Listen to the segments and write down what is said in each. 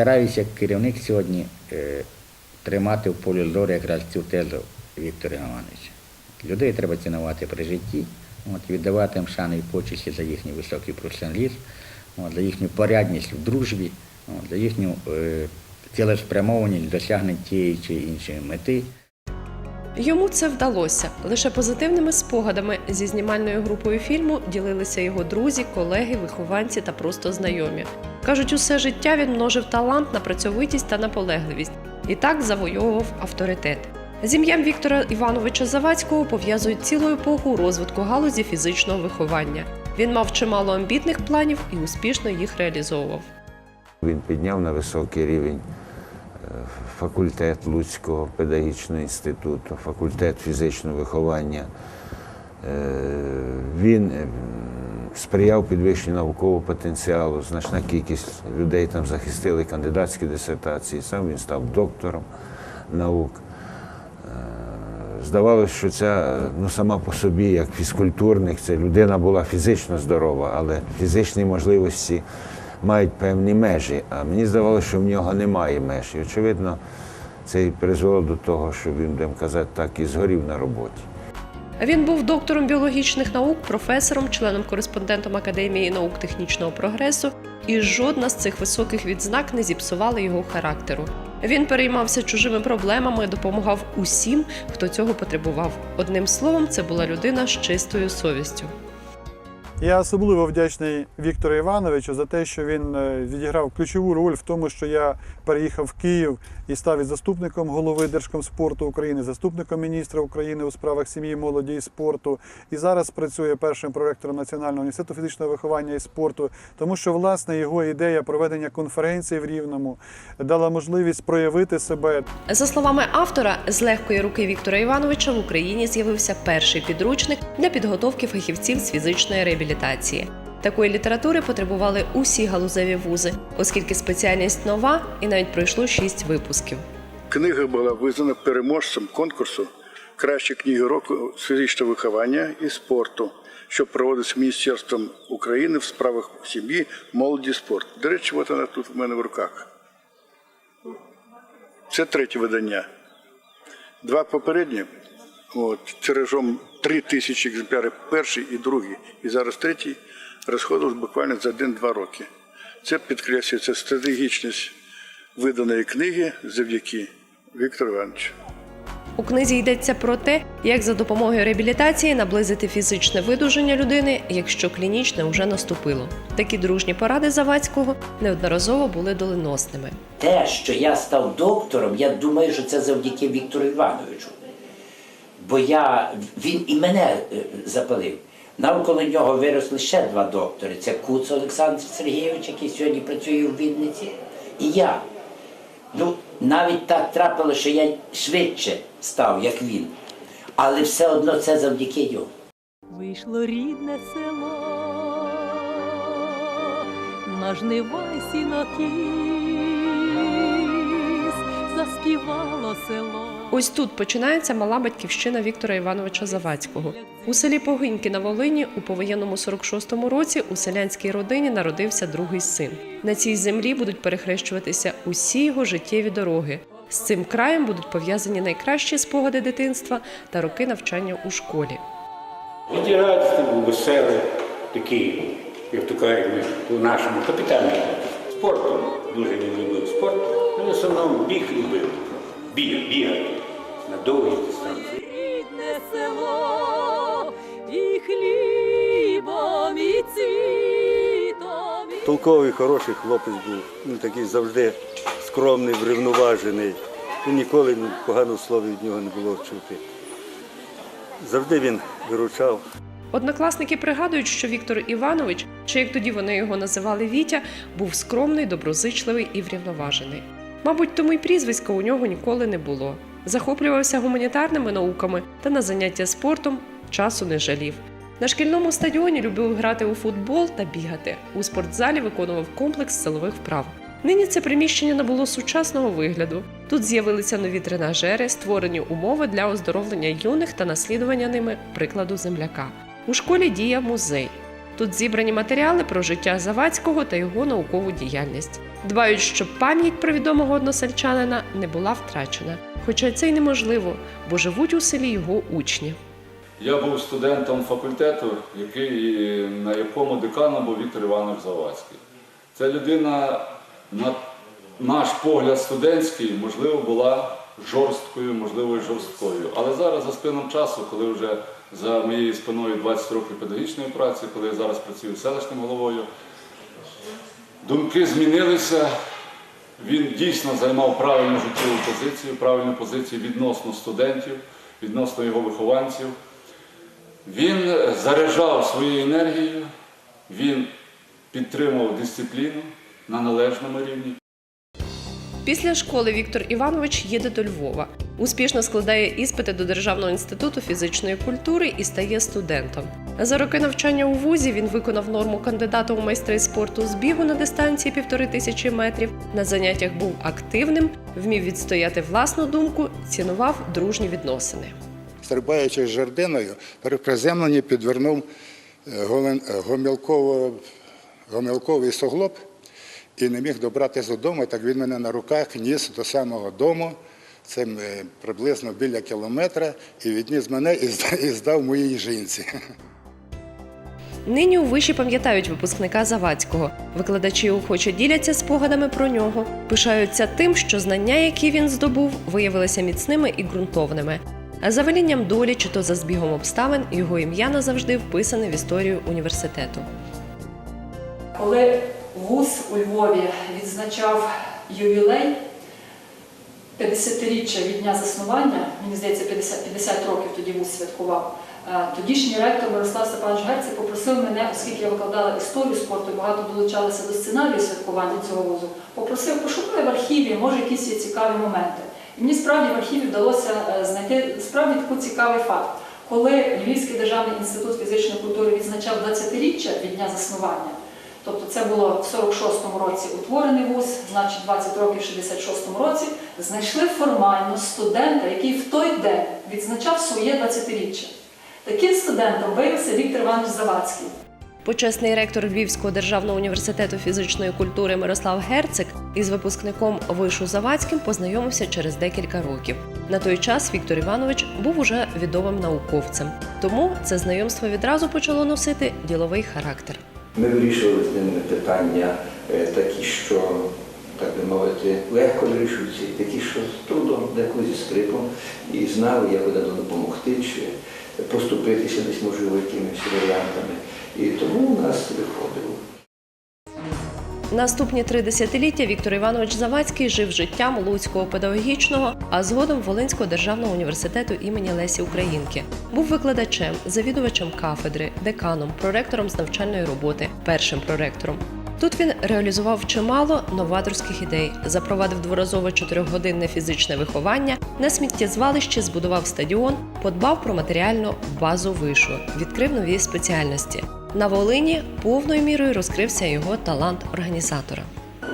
стараюся як керівник сьогодні е, тримати в полі зору якраз цю тезу Віктора Івановича. Людей треба цінувати при житті, от, віддавати їм шани і почесті за їхній високий професіоналізм, за їхню порядність в дружбі, от, за їхню е, цілеспрямованість досягнення тієї чи іншої мети. Йому це вдалося. Лише позитивними спогадами зі знімальною групою фільму ділилися його друзі, колеги, вихованці та просто знайомі. Кажуть, усе життя він множив талант на працьовитість та наполегливість і так завойовував авторитет. З ім'ям Віктора Івановича Завадського пов'язують цілу епоху розвитку галузі фізичного виховання. Він мав чимало амбітних планів і успішно їх реалізовував. Він підняв на високий рівень е, факультет Луцького педагогічного інституту, факультет фізичного виховання. Е, Він е, сприяв підвищенню наукового потенціалу. Значна кількість людей там захистили кандидатські дисертації. Сам він став доктором наук. Е, Здавалося, що ця ну, сама по собі, як фізкультурник, це людина була фізично здорова, але фізичні можливості мають певні межі. А мені здавалося, що в нього немає меж. І очевидно, це і призвело до того, що він, будемо казати, так і згорів на роботі. Він був доктором біологічних наук, професором, членом-кореспондентом Академії наук технічного прогресу, і жодна з цих високих відзнак не зіпсувала його характеру. Він переймався чужими проблемами, допомагав усім, хто цього потребував. Одним словом, це була людина з чистою совістю. Я особливо вдячний Віктору Івановичу за те, що він е, відіграв ключову роль в тому, що я переїхав в Київ і став і заступником голови Держкомспорту України, заступником міністра України у справах сім'ї, молоді і спорту. І зараз працює першим проректором Національного університету фізичного виховання і спорту, тому що власне його ідея проведення конференції в Рівному дала можливість проявити себе За словами автора, з легкої руки Віктора Івановича в Україні з'явився перший підручник для підготовки фахівців з фізичної реабілітації. Такої літератури потребували усі галузеві вузи, оскільки спеціальність нова і навіть пройшло шість випусків. Книга була визнана переможцем конкурсу Кращі книги року з фізичного виховання і спорту, що проводиться Міністерством України в справах сім'ї, молоді і спорту. До речі, от вона тут в мене в руках. Це третє видання. Два попередні, от, тиражом 3 тисячі екземплярів, перший і другий, і зараз третій, розходилось буквально за один-два роки. Це підкреслюється стратегічність виданої книги завдяки Віктору Івановичу. У книзі йдеться про те, як за допомогою реабілітації наблизити фізичне видуження людини, якщо клінічне вже наступило. Такі дружні поради Завадського неодноразово були доленосними. Те, що я став доктором, я думаю, що це завдяки Віктору Івановичу. Бо я, він і мене е, запалив. Навколо нього виросли ще два доктори. Це Куц Олександр Сергійович, який сьогодні працює в Вінниці, і я. Ну, навіть так трапило, що я швидше став, як він. Але все одно це завдяки йому. Вийшло рідне село, на жнива й сінокіс, заспівало село. Ось тут починається мала батьківщина Віктора Івановича Завадського. У селі Погиньки на Волині у повоєнному 46-му році у селянській родині народився другий син. На цій землі будуть перехрещуватися усі його життєві дороги. З цим краєм будуть пов'язані найкращі спогади дитинства та роки навчання у школі. Відігрався був веселий, такий, як то кажуть, ми по-нашому капітальний. Спортом дуже він любив спорт, але в основному біг любив. Біг, бігати на довгі дистанції. Рідне село і хлібом, і цвітом. Толковий, хороший хлопець був. Ну, такий завжди скромний, врівноважений. І ніколи ну, поганого слова від нього не було чути. Завжди він виручав. Однокласники пригадують, що Віктор Іванович, чи як тоді вони його називали Вітя, був скромний, доброзичливий і врівноважений. Мабуть, тому й прізвиська у нього ніколи не було. Захоплювався гуманітарними науками та на заняття спортом часу не жалів. На шкільному стадіоні любив грати у футбол та бігати. У спортзалі виконував комплекс силових вправ. Нині це приміщення набуло сучасного вигляду. Тут з'явилися нові тренажери, створені умови для оздоровлення юних та наслідування ними прикладу земляка. У школі діяв музей. Тут зібрані матеріали про життя Завадського та його наукову діяльність. Дбають, щоб пам'ять про відомого односельчанина не була втрачена. Хоча це й неможливо, бо живуть у селі його учні. Я був студентом факультету, який, на якому деканом був Віктор Іванович Завадський. Ця людина, на наш погляд студентський, можливо, була жорсткою, можливо, і жорсткою. Але зараз за спином часу, коли вже за моєю спиною 20 років педагогічної праці, коли я зараз працюю селищним головою, думки змінилися. Він дійсно займав правильну життєву позицію, правильну позицію відносно студентів, відносно його вихованців. Він заряджав своєю енергією, він підтримував дисципліну на належному рівні. Після школи Віктор Іванович їде до Львова. Успішно складає іспити до Державного інституту фізичної культури і стає студентом. За роки навчання у вузі він виконав норму кандидата у майстри спорту з бігу на дистанції півтори тисячі метрів. На заняттях був активним, вмів відстояти власну думку, цінував дружні відносини. стрибаючи з жердиною, при приземленні підвернув е, е, гомілковий суглоб і не міг добратися додому. Так він мене на руках ніс до самого дому. Це приблизно біля кілометра, і відніс мене і здав моїй жінці. Нині у виші пам'ятають випускника Завадського. Викладачі охоче діляться спогадами про нього, пишаються тим, що знання, які він здобув, виявилися міцними і ґрунтовними. А за велінням долі, чи то за збігом обставин, його ім'я назавжди вписане в історію університету. Коли вуз у Львові відзначав ювілей 50-річчя від дня заснування, мені здається, 50, 50 років тоді вуз святкував. Е, Тодішній ректор Мирослав Степанович Герцик попросив мене, оскільки я викладала історію спорту, багато долучалася до сценарію святкування цього вузу, попросив, пошукай в архіві, може якісь є цікаві моменти. І мені справді в архіві вдалося е, знайти справді такий цікавий факт. Коли Львівський державний інститут фізичної культури відзначав 20-річчя від дня заснування, Тобто це було в 46-му році утворений вуз, значить 20 років в 66-му році, знайшли формально студента, який в той день відзначав своє 20-річчя. Таким студентом виявився Віктор Іванович Завадський. Почесний ректор Львівського державного університету фізичної культури Мирослав Герцик із випускником вишу Завадським познайомився через декілька років. На той час Віктор Іванович був уже відомим науковцем, тому це знайомство відразу почало носити діловий характер. Ми вирішували з ними питання е, такі, що, так би мовити, легко вирішуються, такі, що з трудом, деколи зі скрипом, і знали, як буде допомогти, чи поступитися десь, можливо, якимись варіантами. І тому у нас виходило. Наступні три десятиліття Віктор Іванович Завадський жив життям Луцького педагогічного, а згодом Волинського державного університету імені Лесі Українки. Був викладачем, завідувачем кафедри, деканом, проректором з навчальної роботи, першим проректором. Тут він реалізував чимало новаторських ідей, запровадив дворазове чотирьохгодинне фізичне виховання, на сміттєзвалищі збудував стадіон, подбав про матеріальну базу вишу, відкрив нові спеціальності. На Волині повною мірою розкрився його талант організатора.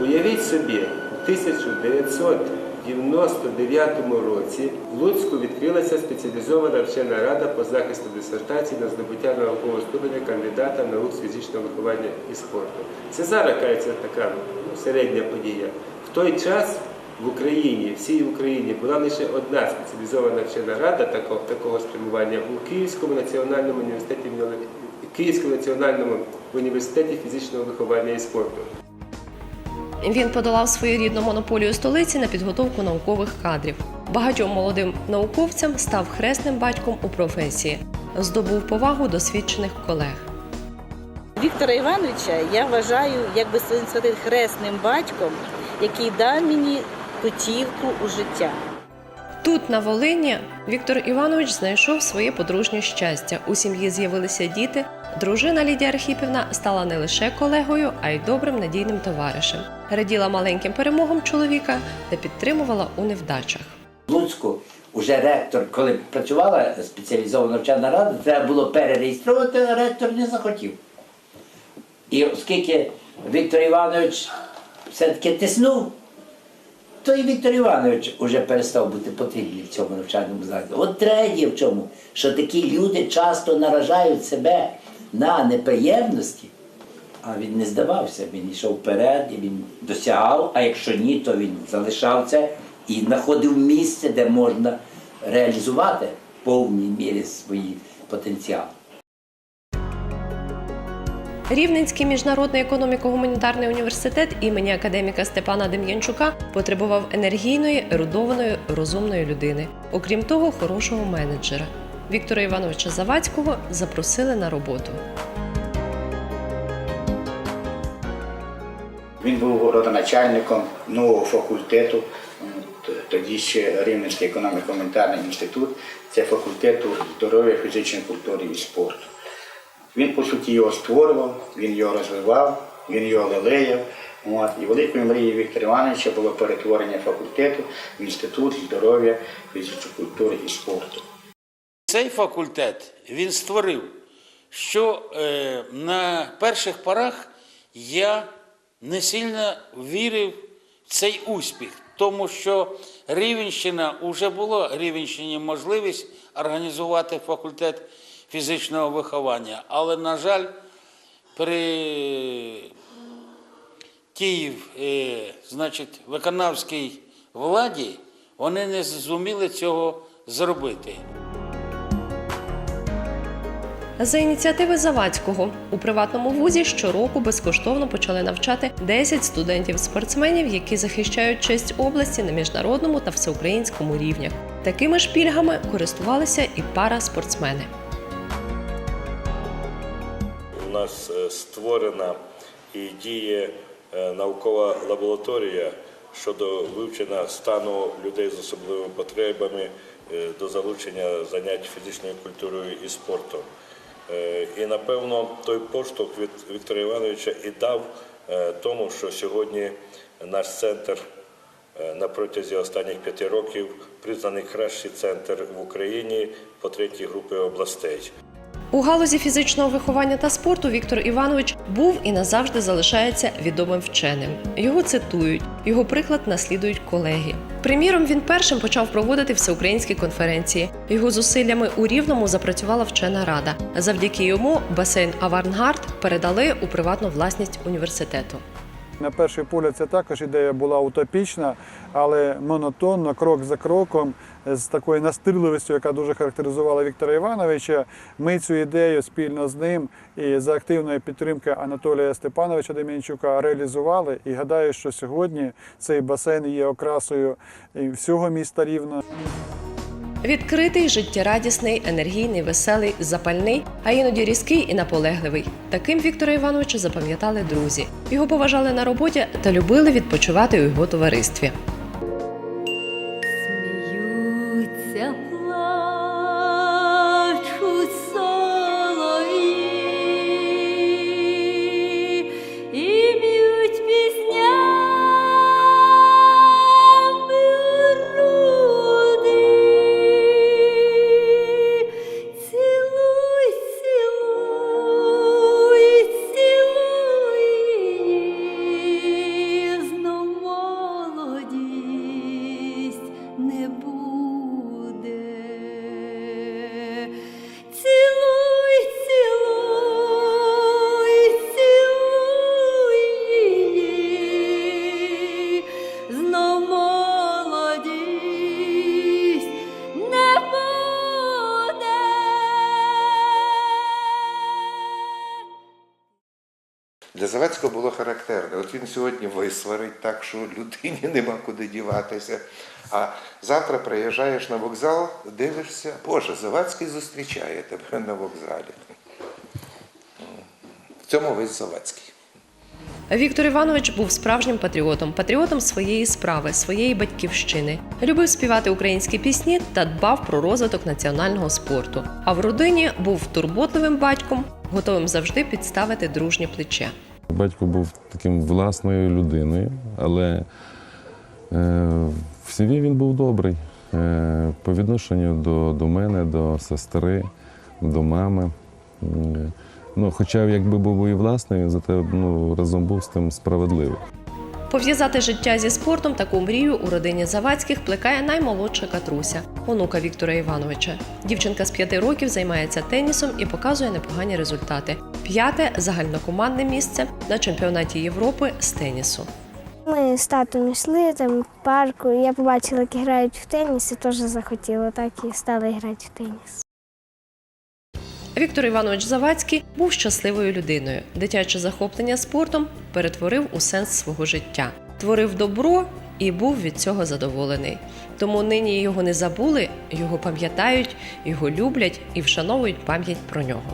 Уявіть собі, 1900 99-му році в Луцьку відкрилася спеціалізована вчена рада по захисту дисертації на здобуття наукового ступеня кандидата в наук з фізичного виховання і спорту. Це зараз кажеться, така ну, середня подія. В той час в Україні, всій Україні, була лише одна спеціалізована вчена рада такого, такого спрямування у Київському національному університеті Київському національному університеті фізичного виховання і спорту. Він подолав своєрідну монополію столиці на підготовку наукових кадрів. Багатьом молодим науковцям став хресним батьком у професії, здобув повагу досвідчених колег. Віктора Івановича я вважаю, як би сказати, хресним батьком, який дав мені путівку у життя. Тут, на Волині, Віктор Іванович знайшов своє подружнє щастя. У сім'ї з'явилися діти. Дружина Лідія Архіпівна стала не лише колегою, а й добрим надійним товаришем. Раділа маленьким перемогам чоловіка та підтримувала у невдачах. Луцьку вже ректор, коли працювала спеціалізована вчена рада, треба було перереєструвати, а ректор не захотів. І оскільки Віктор Іванович все-таки тиснув, то і Віктор Іванович вже перестав бути потрібний в цьому навчальному закладі. От третє в чому, що такі люди часто наражають себе на неприємності, а він не здавався, він йшов вперед, і він досягав, а якщо ні, то він залишався і знаходив місце, де можна реалізувати в повній мірі свої потенціали. Рівненський міжнародний економіко-гуманітарний університет імені академіка Степана Дем'янчука потребував енергійної, ерудованої, розумної людини, окрім того, хорошого менеджера. Віктора Івановича Завадського запросили на роботу. Він був родоначальником нового факультету, тоді ще Рівненський економіко-гуманітарний інститут, це факультету здоров'я, фізичної культури і спорту. Він, по суті, його створював, він його розвивав, він його лелеяв. І великою мрією Віктора Івановича було перетворення факультету в інститут здоров'я, фізичної культури і спорту. Цей факультет він створив, що е, на перших порах я не сильно вірив в цей успіх, тому що Рівенщина вже було Рівенщині можливість організувати факультет фізичного виховання, але, на жаль, при тій е, значить, виконавській владі вони не зуміли цього зробити. За ініціативи Завадського у приватному вузі щороку безкоштовно почали навчати 10 студентів-спортсменів, які захищають честь області на міжнародному та всеукраїнському рівнях. Такими ж пільгами користувалися і параспортсмени. У нас е, створена і діє е, наукова лабораторія щодо вивчення стану людей з особливими потребами е, до залучення занять фізичною культурою і спортом. Е, І напевно той поштовх від Віктора Івановича і дав е, тому, що сьогодні наш центр е, на протязі останніх п'яти років признаний кращий центр в Україні по третій групі областей. У галузі фізичного виховання та спорту Віктор Іванович був і назавжди залишається відомим вченим. Його цитують, його приклад наслідують колеги. Приміром, він першим почав проводити всеукраїнські конференції. Його зусиллями у Рівному запрацювала вчена рада. Завдяки йому басейн Авангард передали у приватну власність університету. На перший погляд, це також ідея була утопічна, але монотонно, крок за кроком, з такою настирливістю, яка дуже характеризувала Віктора Івановича, ми цю ідею спільно з ним і за активної підтримки Анатолія Степановича Дем'янчука реалізували. І гадаю, що сьогодні цей басейн є окрасою всього міста Рівна. Відкритий, життєрадісний, енергійний, веселий, запальний, а іноді різкий і наполегливий. Таким Віктора Івановича запам'ятали друзі. Його поважали на роботі та любили відпочивати у його товаристві. Для Завецького було характерне. От він сьогодні висварить так, що людині нема куди діватися. А завтра приїжджаєш на вокзал, дивишся, Боже, Завадський зустрічає тебе на вокзалі. В цьому весь Завадський. Віктор Іванович був справжнім патріотом, патріотом своєї справи, своєї батьківщини. Любив співати українські пісні та дбав про розвиток національного спорту. А в родині був турботливим батьком, готовим завжди підставити дружнє плече. Батько був таким власною людиною, але е, в сім'ї він був добрий е, по відношенню до, до мене, до сестри, до мами. Е, ну, хоча якби був і власний, він зате ну, разом був з тим справедливий. Пов'язати життя зі спортом таку мрію у родині Завадських плекає наймолодша Катруся, онука Віктора Івановича. Дівчинка з п'яти років займається тенісом і показує непогані результати. П'яте загальнокомандне місце на чемпіонаті Європи з тенісу. Ми з татом йшли там в парку, я побачила, як грають в теніс, і теж захотіла, так і стала грати в теніс. Віктор Іванович Завадський був щасливою людиною. Дитяче захоплення спортом перетворив у сенс свого життя, творив добро і був від цього задоволений. Тому нині його не забули, його пам'ятають, його люблять і вшановують пам'ять про нього.